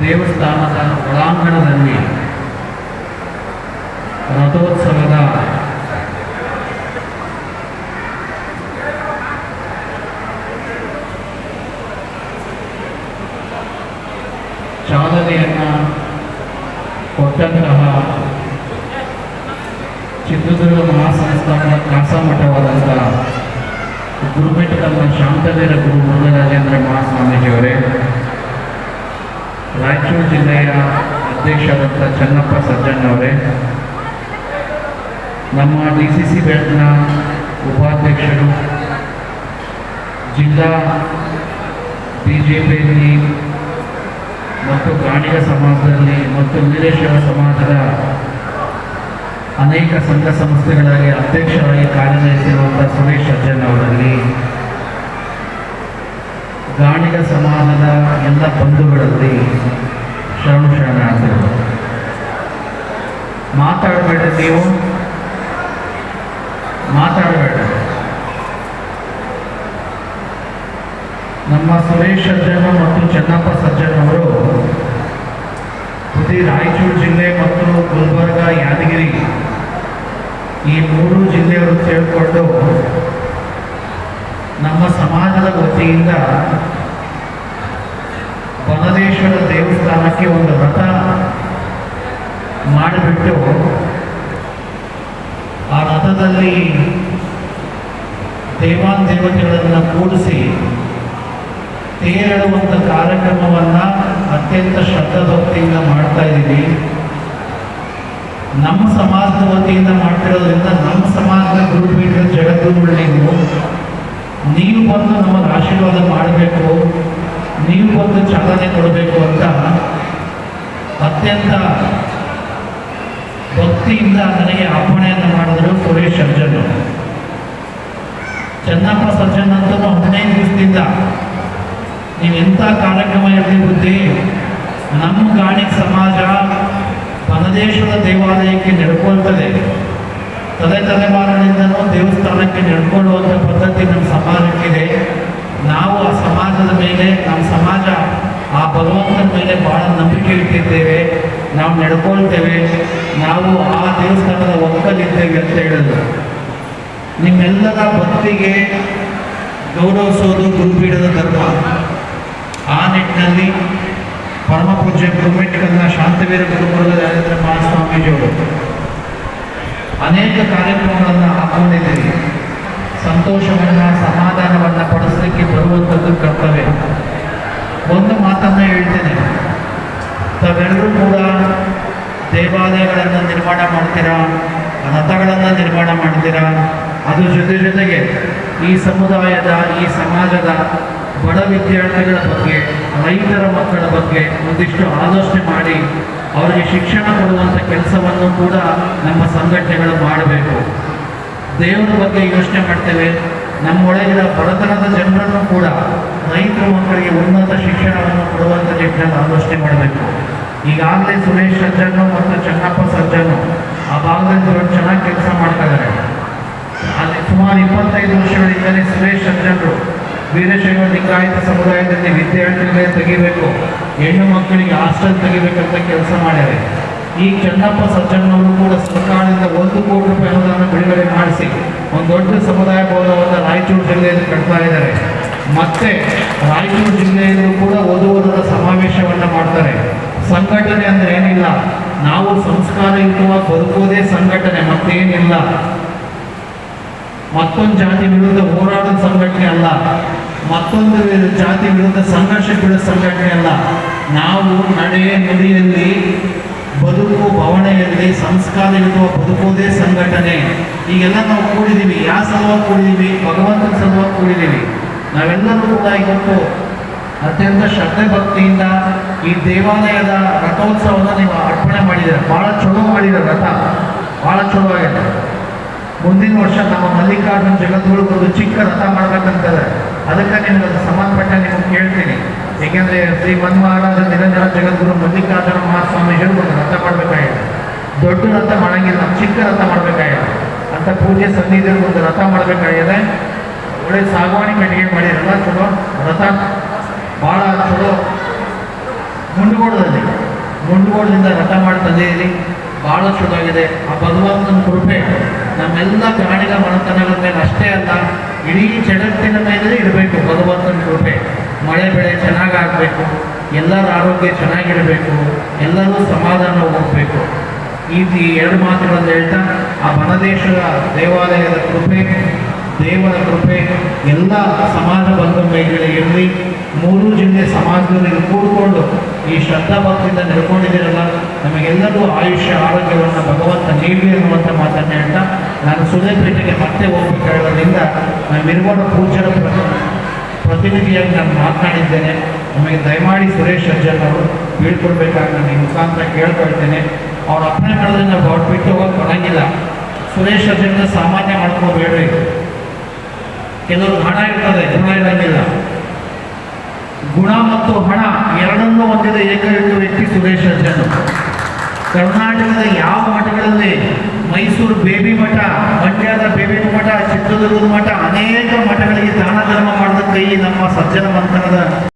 ದೇವಸ್ಥಾನದ ಒಳಾಂಗಣದಲ್ಲಿ ರಥೋತ್ಸವದ ಚಾಲನೆಯನ್ನ ಕೊಟ್ಟಂತಹ ಚಿತ್ರದುರ್ಗ ಮಹಾಸಂಸ್ಥಾನದ ಕಾಸಮಠವಾದಂಥ ಗುರುಪೇಟದ ಶಾಂತವೀರ ಗುರು ಮುರುಘರಾಜೇಂದ್ರ ಮಹಾಸ್ವಾಮೀಜಿಯವರೇ, ರಾಯಚೂರು ಜಿಲ್ಲೆಯ ಅಧ್ಯಕ್ಷರಂತ ಚನ್ನಪ್ಪ ಸಜ್ಜಣ್ಣವರೇ, ನಮ್ಮ ಡಿ ಸಿ ಸಿ ಬ್ಯಾಂಕ್ನ ಉಪಾಧ್ಯಕ್ಷರು, ಜಿಲ್ಲಾ ಬಿ ಜೆ ಪಿಯಲ್ಲಿ ಮತ್ತು ಕಾಣಿಗ ಸಮಾಜದಲ್ಲಿ ಮತ್ತು ವೀರೇಶ್ವರ ಸಮಾಜದ ಅನೇಕ ಸಂಘ ಸಂಸ್ಥೆಗಳಲ್ಲಿ ಅಧ್ಯಕ್ಷರಾಗಿ ಕಾರ್ಯನಿರ್ವಹಿಸಿರುವಂಥ ಸುರೇಶ್ ಸಜ್ಜನ್ ಅವರಲ್ಲಿ ಗಾಣಿಗ ಸಮಾಜದ ಎಲ್ಲ ಬಂಧುಗಳಲ್ಲಿ ಶರಣು ಶರಣಾರ್ಥಿಗಳು. ಮಾತಾಡಬೇಡ ನೀವು. ಮಾತಾಡಬೇಡ. ನಮ್ಮ ಸುರೇಶ್ ಸಜ್ಜನ್ ಮತ್ತು ಚೆನ್ನಪ್ಪ ಸಜ್ಜನ್ ಅವರು ಪ್ರತಿ ರಾಯಚೂರು ಜಿಲ್ಲೆ ಮತ್ತು ಗುಲ್ಬರ್ಗ ಯಾದಗಿರಿ ಈ ಮೂರು ಜಿಲ್ಲೆಯವರು ಸೇರಿಕೊಂಡು ನಮ್ಮ ಸಮಾಜದ ವತಿಯಿಂದ ಬನದೇಶ್ವರ ದೇವಸ್ಥಾನಕ್ಕೆ ಒಂದು ರಥ ಮಾಡಿಬಿಟ್ಟು ಆ ರಥದಲ್ಲಿ ದೇವಾನ್ ಕೂಡಿಸಿ ತೇರಳುವಂಥ ಕಾರ್ಯಕ್ರಮವನ್ನು ಅತ್ಯಂತ ಶ್ರದ್ಧಾಭಕ್ತಿಯಿಂದ ಮಾಡ್ತಾ ಇದ್ದೀವಿ. ನಮ್ಮ ಸಮಾಜದ ವತಿಯಿಂದ ಮಾಡ್ತಿರೋದ್ರಿಂದ ನಮ್ಮ ಸಮಾಜದ ಗುರುಪೀಠದ ಜಗದ್ಗುರುಗಳು ನೀವು ನೀವು ಬಂದು ನಮಗೆ ಆಶೀರ್ವಾದ ಮಾಡಬೇಕು. ನೀವು ಬಂದು ಚಾಲನೆ ಕೊಡಬೇಕು ಅಂತ ಅತ್ಯಂತ ಭಕ್ತಿಯಿಂದ ನನಗೆ ಅರ್ಪಣೆಯನ್ನು ಮಾಡಿದ್ರು ಸುರೇಶ್ ಸಜ್ಜನ್ ಚೆನ್ನಪ್ಪ ಸಜ್ಜನ್ ಅಂತ ಹದಿನೈದು ದಿವಸದಿಂದ ನೀವು ಎಂಥ ಕಾರ್ಯಕ್ರಮ ಇರಲಿ ಬುದ್ಧಿ. ನಮ್ಮ ಗಾಣಿ ಸಮಾಜ ವನದೇಶದ ದೇವಾಲಯಕ್ಕೆ ನಡ್ಕೊಳ್ತದೆ. ತಲೆ ತಲೆಮಾರಿನಿಂದನೂ ದೇವಸ್ಥಾನಕ್ಕೆ ನಡ್ಕೊಳ್ಳುವಂಥ ಪದ್ಧತಿ ನಮ್ಮ ಸಮಾಜಕ್ಕಿದೆ. ನಾವು ಆ ಸಮಾಜದ ಮೇಲೆ, ನಮ್ಮ ಸಮಾಜ ಆ ಭಗವಂತನ ಮೇಲೆ ಬಹಳ ನಂಬಿಕೆ ಇಟ್ಟಿದ್ದೇವೆ. ನಾವು ನಡ್ಕೊಳ್ತೇವೆ. ನಾವು ಆ ದೇವಸ್ಥಾನದ ಒಕ್ಕಲಿದ್ದೇವೆ ಅಂತ ಹೇಳಿದ್ರು ನಿಮ್ಮೆಲ್ಲರ ಭಕ್ತಿಗೆ ಗೌರವಿಸೋದು ಗುರುಪೀಠದ ಧರ್ಮ. ಆ ನಿಟ್ಟಿನಲ್ಲಿ ಪರಮ ಪೂಜ್ಯ ಗುರುಮೆಟ್ಕನ್ನ ಶಾಂತವೀರ ಗುರುಪುರದ ರಾಜೇಂದ್ರ ಮಹಾಸ್ವಾಮೀಜಿಯವರು ಅನೇಕ ಕಾರ್ಯಕ್ರಮಗಳನ್ನು ಹಾಕೊಂಡಿದ್ದೀವಿ ಸಂತೋಷವನ್ನು, ಸಮಾಧಾನವನ್ನು ಪಡಿಸಲಿಕ್ಕೆ ಬರುವಂಥದ್ದು ಕರ್ತವ್ಯ. ಒಂದು ಮಾತನ್ನು ಹೇಳ್ತೇನೆ. ತಾವೆಲ್ಲರೂ ಕೂಡ ದೇವಾಲಯಗಳನ್ನು ನಿರ್ಮಾಣ ಮಾಡ್ತೀರಾ? ರಥಗಳನ್ನು ನಿರ್ಮಾಣ ಮಾಡ್ತೀರಾ? ಅದ್ರ ಜೊತೆ ಜೊತೆಗೆ ಈ ಸಮುದಾಯದ, ಈ ಸಮಾಜದ ಬಡ ವಿದ್ಯಾರ್ಥಿಗಳ ಬಗ್ಗೆ, ರೈತರ ಮಕ್ಕಳ ಬಗ್ಗೆ ಒಂದಿಷ್ಟು ಆಲೋಚನೆ ಮಾಡಿ, ಅವರಿಗೆ ಶಿಕ್ಷಣ ಕೊಡುವಂಥ ಕೆಲಸವನ್ನು ಕೂಡ ನಮ್ಮ ಸಂಘಟನೆಗಳು ಮಾಡಬೇಕು. ದೇವರ ಬಗ್ಗೆ ಯೋಚನೆ ಮಾಡ್ತೇವೆ. ನಮ್ಮೊಳಗಿನ ಬಡತನದ ಜನರನ್ನು ಕೂಡ ರೈತರ ಮಕ್ಕಳಿಗೆ ಉನ್ನತ ಶಿಕ್ಷಣವನ್ನು ಕೊಡುವಂಥ ನಿಟ್ಟಿನಲ್ಲಿ ಆಲೋಚನೆ ಮಾಡಬೇಕು. ಈಗಾಗಲೇ ಸುರೇಶ್ ಸಜ್ಜನು ಮತ್ತು ಚನ್ನಪ್ಪ ಸಜ್ಜನು ಆ ಭಾಗದಲ್ಲಿ ಚೆನ್ನಾಗಿ ಕೆಲಸ ಮಾಡ್ತಾ ಇದ್ದಾರೆ. ಅಲ್ಲಿ ಸುಮಾರು ಇಪ್ಪತ್ತೈದು ವರ್ಷಗಳಿಂದಲೇ ಸುರೇಶ್ ಸಜ್ಜನರು ವೀರಶೈವ ಲಿಂಗಾಯತ ಸಮುದಾಯದಲ್ಲಿ ವಿದ್ಯಾರ್ಥಿಗಳೇ ತೆಗಿಬೇಕು, ಹೆಣ್ಣು ಮಕ್ಕಳಿಗೆ ಹಾಸ್ಟೆಲ್ ತೆಗಿಬೇಕಂತ ಕೆಲಸ ಮಾಡ್ಯಾರೆ. ಈ ಚನ್ನಪ್ಪ ಸಜ್ಜನವರು ಕೂಡ ಸರ್ಕಾರದಿಂದ ಒಂದು ಕೋಟಿ ರೂಪಾಯಿ ಅನುದಾನ ಬಿಡುಗಡೆ ಮಾಡಿಸಿ ಒಂದು ದೊಡ್ಡ ಸಮುದಾಯ ಭವನವನ್ನು ರಾಯಚೂರು ಜಿಲ್ಲೆಯಲ್ಲಿ ಕಟ್ತಾ ಇದ್ದಾರೆ. ಮತ್ತೆ ರಾಯಚೂರು ಜಿಲ್ಲೆಯಲ್ಲೂ ಕೂಡ ಓದುವುದರ ಸಮಾವೇಶವನ್ನು ಮಾಡ್ತಾರೆ. ಸಂಘಟನೆ ಅಂದ್ರೆ ಏನಿಲ್ಲ? ನಾವು ಸಂಸ್ಕಾರಯುತವಾಗಿ ಬದುಕೋದೇ ಸಂಘಟನೆ, ಮತ್ತೇನಿಲ್ಲ? ಮತ್ತೊಂದು ಜಾತಿ ವಿರುದ್ಧ ಹೋರಾಡೋದು ಸಂಘಟನೆ ಅಲ್ಲ. ಮತ್ತೊಂದು ಜಾತಿ ವಿರುದ್ಧ ಸಂಘರ್ಷ ಬೀಳೋ ಸಂಘಟನೆ ಅಲ್ಲ ನಾವು ನಡೆ ನುಡಿಯಲ್ಲಿ ಬದುಕು ಭವಣೆಯಲ್ಲಿ ಸಂಸ್ಕಾರ ಇರುವ ಬದುಕೋದೇ ಸಂಘಟನೆ. ಈಗೆಲ್ಲ ನಾವು ಕೂಡಿದ್ದೀವಿ ಯಾವ ಸಲುವಾಗಿ ಕೂಡಿದ್ದೀವಿ ಭಗವಂತನ ಸಲುವಾಗಿ ಕೂಡಿದ್ದೀವಿ ನಾವೆಲ್ಲರೂ ಕೂಡ ಇವತ್ತು ಅತ್ಯಂತ ಶ್ರದ್ಧೆ ಭಕ್ತಿಯಿಂದ ಈ ದೇವಾಲಯದ ರಥೋತ್ಸವನ ನೀವು ಅರ್ಪಣೆ ಮಾಡಿದ್ದೀರ. ಭಾಳ ಚಲೋ ಮಾಡಿದ ರಥ. ಭಾಳ ಚಲೋ ಆಗಿದೆ ಮುಂದಿನ ವರ್ಷ ನಮ್ಮ ಮಲ್ಲಿಕಾರ್ಜುನ ಜಗದ್ಗುರು ಒಂದು ಚಿಕ್ಕ ರಥ ಮಾಡ್ಬೇಕಂತಾರೆ ಅದಕ್ಕೆ ನಿಮ್ಗೆ ಅದು ಸಂಬಂಧಪಟ್ಟ ನಿಮ್ಗೆ ಕೇಳ್ತೀನಿ. ಏಕೆಂದ್ರೆ ಶ್ರೀ ಮನ್ಮಹಾರಾಜ ನಿರಂಜನ ಜಗದ್ಗುರು ಮಲ್ಲಿಕಾರ್ಜುನ ಮಹಾಸ್ವಾಮಿ ಒಂದು ರಥ ಮಾಡ್ಬೇಕಾಗಿದೆ. ದೊಡ್ಡ ರಥ ಮಾಡಂಗಿಲ್ಲ, ಚಿಕ್ಕ ರಥ ಮಾಡ್ಬೇಕಾಗಿದೆ. ಅಂತ ಪೂಜೆ ಸನ್ನಿಧಿಯಲ್ಲಿ ಒಂದು ರಥ ಮಾಡ್ಬೇಕಾಗಿದೆ. ಒಳ್ಳೆ ಸಾಗವಾಣಿ ಕಟ್ಟಿಗೆ ಮಾಡಿರಲ್ಲ ಚಲೋ? ರಥ? ಭಾಳ ಚಲೋ. ಮುಂಡಗೋಡದಲ್ಲಿ, ಮುಂಡಗೋಡದಿಂದ ರಥ ಮಾಡಿ ತಂದಿದ್ದೀರಿ ಭಾಳ ಚೆನ್ನಾಗಿದೆ ಆ ಭಗವಂತನ ಕೃಪೆ ನಮ್ಮೆಲ್ಲ ಪ್ರಾಣಿಗಳ ಮನತನಗಳ ಮೇಲೆ ಅಷ್ಟೇ ಅಲ್ಲ, ಇಡೀ ಜಗತ್ತಿನ ಮೇಲೆ ಇರಬೇಕು ಭಗವಂತನ ಕೃಪೆ. ಮಳೆ ಬೆಳೆ ಚೆನ್ನಾಗಾಗಬೇಕು, ಎಲ್ಲರ ಆರೋಗ್ಯ ಚೆನ್ನಾಗಿರಬೇಕು, ಎಲ್ಲರೂ ಸಮಾಧಾನ ಹೋಗಬೇಕು ಈ ಎರಡು ಮಾತುಗಳನ್ನು ಹೇಳ್ತಾ ಆ ಬನದೇಶದ ದೇವಾಲಯದ ಕೃಪೆ, ದೇವರ ಕೃಪೆ, ಎಲ್ಲ ಸಮಾಜ ಬಂಧು ಮೇಲೆ ಇರಲಿ ಮೂರು ಜಿಲ್ಲೆ ಸಮಾಜದಲ್ಲಿ ಕೂಡಿಕೊಂಡು ಈ ಶ್ರದ್ಧಾ ಭಕ್ತಿಯಿಂದ ನಡ್ಕೊಂಡಿದ್ದೀರಲ್ಲ ನಮಗೆಲ್ಲರೂ ಆಯುಷ್ಯ, ಆರೋಗ್ಯವನ್ನು ಭಗವಂತ ನೀಡಲಿ ಅನ್ನುವಂಥ ಮಾತನ್ನು ಹೇಳ್ತಾ ನಾನು ಸುಲೇಪೇಟೆಗೆ ಮತ್ತೆ ಹೋಗ್ಬೇಕು ಹೇಳೋದ್ರಿಂದ ನಿರ್ಮಾಣ ಪೂಜ್ಯರ ಪ್ರ- ಪ್ರತಿನಿಧಿಯಾಗಿ ನಾನು ಮಾತನಾಡಿದ್ದೇನೆ. ನಮಗೆ ದಯಮಾಡಿ ಸುರೇಶ್ ಅಜ್ಜನ್ ಅವರು ಬೀಳ್ಕೊಡ್ಬೇಕಾಗಿ ನಾನು ಮುಖಾಂತರ ಕೇಳ್ಕೊಳ್ತೇನೆ ಅವ್ರ ಅಪ್ಪಣೆ ಮಾಡಿದ್ರೆ ನಾವು ಬಿಟ್ಟು ಹೋಗೋಕೆ ಸುರೇಶ್ ಅಜ್ಜನ ಸಾಮಾನ್ಯ ಮಾಡ್ಕೋಬೇಡ್ರಿ. ಕೆಲವರು ಹಣ ಇರ್ತದೆ ಗುಣ ಇರಂಗಿಲ್ಲ. ಗುಣ ಮತ್ತು ಹಣ ಎರಡನ್ನೂ ಹೊಂದಿದ ಏಕೈಕ ವ್ಯಕ್ತಿ ಸುರೇಶ್ ಅಜ್ಜನ್ ಕರ್ನಾಟಕದ ಯಾವ ಮಠಗಳಲ್ಲಿ ಮೈಸೂರು ಬೇಬಿ ಮಠ ಮಂಡ್ಯದ ಬೇಬಿ ಮಠ, ಚಿತ್ರದುರ್ಗದ ಮಠ, ಅನೇಕ ಮಠಗಳಿಗೆ ದಾನ ಧರ್ಮ ಮಾಡಿದ ಕೈ ನಮ್ಮ ಸಜ್ಜನ ಮಂಥನದ